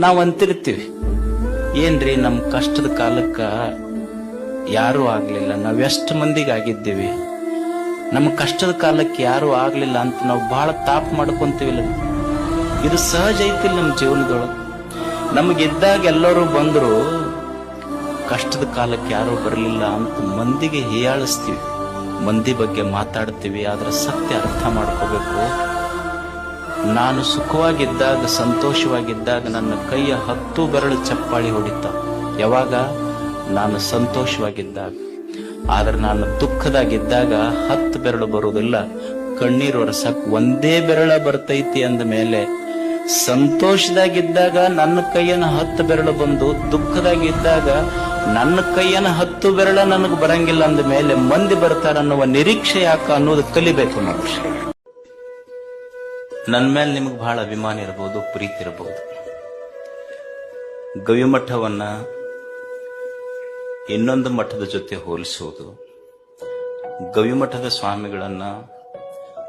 ನಾವು ಅಂತಿರ್ತೀವಿ ಏನ್ರಿ ನಮ್ಮ ಕಷ್ಟದ ಕಾಲಕ್ಕ ಯಾರೂ ಆಗ್ಲಿಲ್ಲ. ನಾವ್ ಎಷ್ಟು ಮಂದಿಗೆ ಆಗಿದ್ದೀವಿ. ನಮ್ಮ ಕಷ್ಟದ ಕಾಲಕ್ಕೆ ಯಾರೂ ಆಗ್ಲಿಲ್ಲ ಅಂತ ನಾವು ಬಹಳ ತಾಪ್ ಮಾಡ್ಕೊಂತೀವಿಲ್ಲ. ಇದು ಸಹಜ ಐತಿಲ್ಲ ನಮ್ಮ ಜೀವನದೊಳಗೆ. ನಮಗಿದ್ದಾಗ ಎಲ್ಲರೂ ಬಂದ್ರು, ಕಷ್ಟದ ಕಾಲಕ್ಕೆ ಯಾರೂ ಬರಲಿಲ್ಲ ಅಂತ ಮಂದಿಗೆ ಹೀಯಾಳಿಸ್ತೀವಿ. ಮಂದಿ ಬಗ್ಗೆ ಮಾತಾಡ್ತೀವಿ, ಆದ್ರೆ ಸತ್ಯ ಅರ್ಥ ಮಾಡ್ಕೋಬೇಕು. ನಾನು ಸುಖವಾಗಿದ್ದಾಗ, ಸಂತೋಷವಾಗಿದ್ದಾಗ ನನ್ನ ಕೈಯ ಹತ್ತು ಬೆರಳು ಚಪ್ಪಾಳಿ ಹೊಡಿತ. ಯಾವಾಗ? ನಾನು ಸಂತೋಷವಾಗಿದ್ದಾಗ. ಆದರೆ ನಾನು ದುಃಖದಾಗಿದ್ದಾಗ ಹತ್ತು ಬೆರಳು ಬರುವುದಿಲ್ಲ. ಕಣ್ಣೀರು ಒರೆಸಕ್ ಒಂದೇ ಬೆರಳ ಬರ್ತೈತಿ ಅಂದ ಮೇಲೆ, ಸಂತೋಷದಾಗಿದ್ದಾಗ ನನ್ನ ಕೈಯನ್ನ ಹತ್ತು ಬೆರಳು ಬಂದು, ದುಃಖದಾಗಿದ್ದಾಗ ನನ್ನ ಕೈಯನ ಹತ್ತು ಬೆರಳ ನನಗೆ ಬರಂಗಿಲ್ಲ ಅಂದ ಮೇಲೆ ಮಂದಿ ಬರ್ತಾರ ಅನ್ನುವ ನಿರೀಕ್ಷೆ ಯಾಕ ಅನ್ನೋದು ಕಲಿಬೇಕು ನಾವು ನನ್ನ ಮೇಲೆ ನಿಮಗೆ ಬಹಳ ಅಭಿಮಾನ ಇರಬಹುದು ಪ್ರೀತಿ ಇರಬಹುದು ಗವಿಮಠವನ್ನ ಇನ್ನೊಂದು ಮಠದ ಜೊತೆ ಹೋಲಿಸುವುದು ಗವಿಮಠದ ಸ್ವಾಮಿಗಳನ್ನ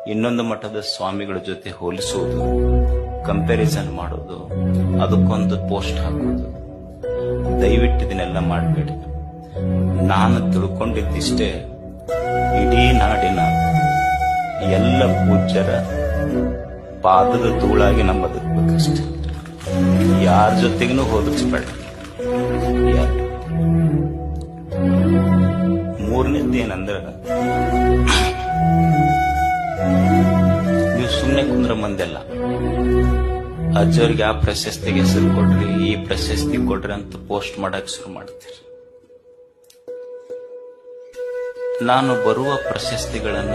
ಇನ್ನೊಂದು ಮಠದ ಸ್ವಾಮಿಗಳ ಜೊತೆ ಹೋಲಿಸುವುದು ಕಂಪ್ಯಾರಿಸನ್ ಮಾಡೋದು, ಅದಕ್ಕೊಂದು ಪೋಸ್ಟ್ ಹಾಕೋದು. ದಯವಿಟ್ಟು ಇದನ್ನೆಲ್ಲ ಮಾಡಬೇಡಿ. ನಾನು ತಿಳ್ಕೊಂಡಿದ್ದಿಷ್ಟೇ, ಇಡೀ ನಾಡಿನ ಎಲ್ಲ ಪೂಜ್ಯರ ಪಾದದ ಧೂಳಾಗಿ ನಮ್ಮ ಬದುಕಬೇಕಷ್ಟ ಯಾರ ಜೊತೆಗೂ ಮೂರನೇದ್ದು ಏನಂದ್ರ ನೀವು ಸುಮ್ಮನೆ ಕುಂದ್ರ ಮಂದೆಲ್ಲ. ಅಜ್ಜವ್ರಿಗೆ ಆ ಪ್ರಶಸ್ತಿಗೆ ಹೆಸರು ಕೊಡ್ರಿ, ಈ ಪ್ರಶಸ್ತಿ ಕೊಡ್ರಿ ಅಂತ ಪೋಸ್ಟ್ ಮಾಡಕ್ ಶುರು ಮಾಡ್ತೀರಿ. ನಾನು ಬರುವ ಪ್ರಶಸ್ತಿಗಳನ್ನ